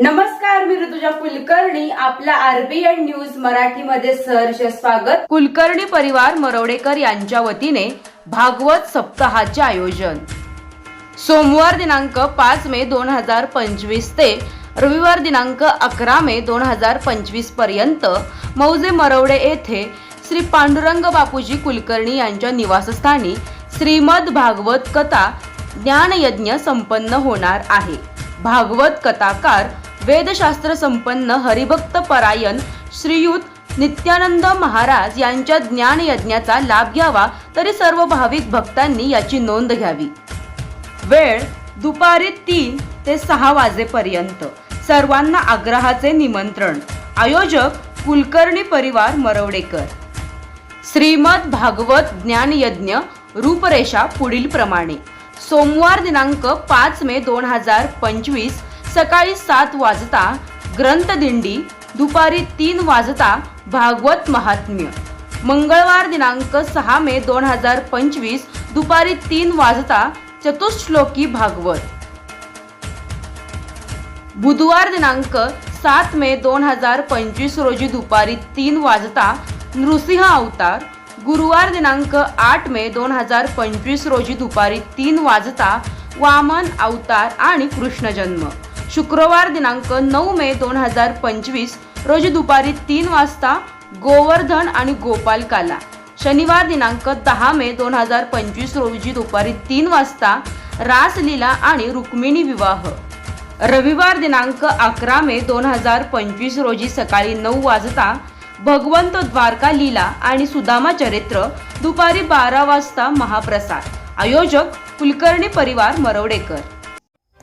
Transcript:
नमस्कार मी ऋतुजा कुलकर्णी. आपल्या RBN news मराठीमध्ये सहर्ष स्वागत. कुलकर्णी परिवार मरवडेकर यांच्या वतीने भागवत सप्ताहाचे आयोजन. सोमवार दिनांक पाच मे दोन हजार पंचवीस ते रविवार दिनांक अकरा मे दोन हजार पंचवीसपर्यंत मौजे मरवडे येथे श्री पांडुरंग बापूजी कुलकर्णी यांच्या निवासस्थानी श्रीमद भागवत कथा ज्ञानयज्ञ संपन्न होणार आहे. भागवत कथाकार वेदशास्त्र संपन्न हरिभक्त परायण श्रीयुत नित्यानंद महाराज यांच्या ज्ञान यज्ञाचा लाभ घ्यावा तरी सर्व भाविक भक्तांनी याची नोंद घ्यावी. वेळ दुपारी तीन ते सहा वाजेपर्यंत. सर्वांना आग्रहाचे निमंत्रण. आयोजक कुलकर्णी परिवार मरवडेकर. श्रीमद भागवत ज्ञानयज्ञ रूपरेषा पुढील प्रमाणे सोमवार दिनांक पाच मे दोन हजार पंचवीस सकाळी सात वाजता ग्रंथदिंडी दुपारी तीन वाजता भागवत महात्म्य. मंगळवार दिनांक सहा मे दोन हजार पंचवीस दुपारी तीन वाजता चतुश्लोकी भागवत. बुधवार दिनांक सात मे दोन हजार पंचवीस रोजी दुपारी तीन वाजता नृसिंह अवतार गुरुवार दिनांक आठ मे दोन हजार पंचवीस रोजी दुपारी तीन वाजता वामन अवतार आणि कृष्णजन्म. शुक्रवार दिनांक नऊ मे दोन हजार पंचवीस रोजी दुपारी तीन वाजता गोवर्धन आणि गोपाल काला शनिवार दिनांक दहा मे दोन हजार पंचवीस रोजी दुपारी तीन वाजता रासलीला आणि रुक्मिणी विवाह. रविवार दिनांक अकरा मे दोन हजार पंचवीस रोजी सकाळी नऊ वाजता भगवंत द्वारका लीला आणि सुदामा चरित्र दुपारी बारा वाजता महाप्रसाद. आयोजक कुलकर्णी परिवार मरवडेकर.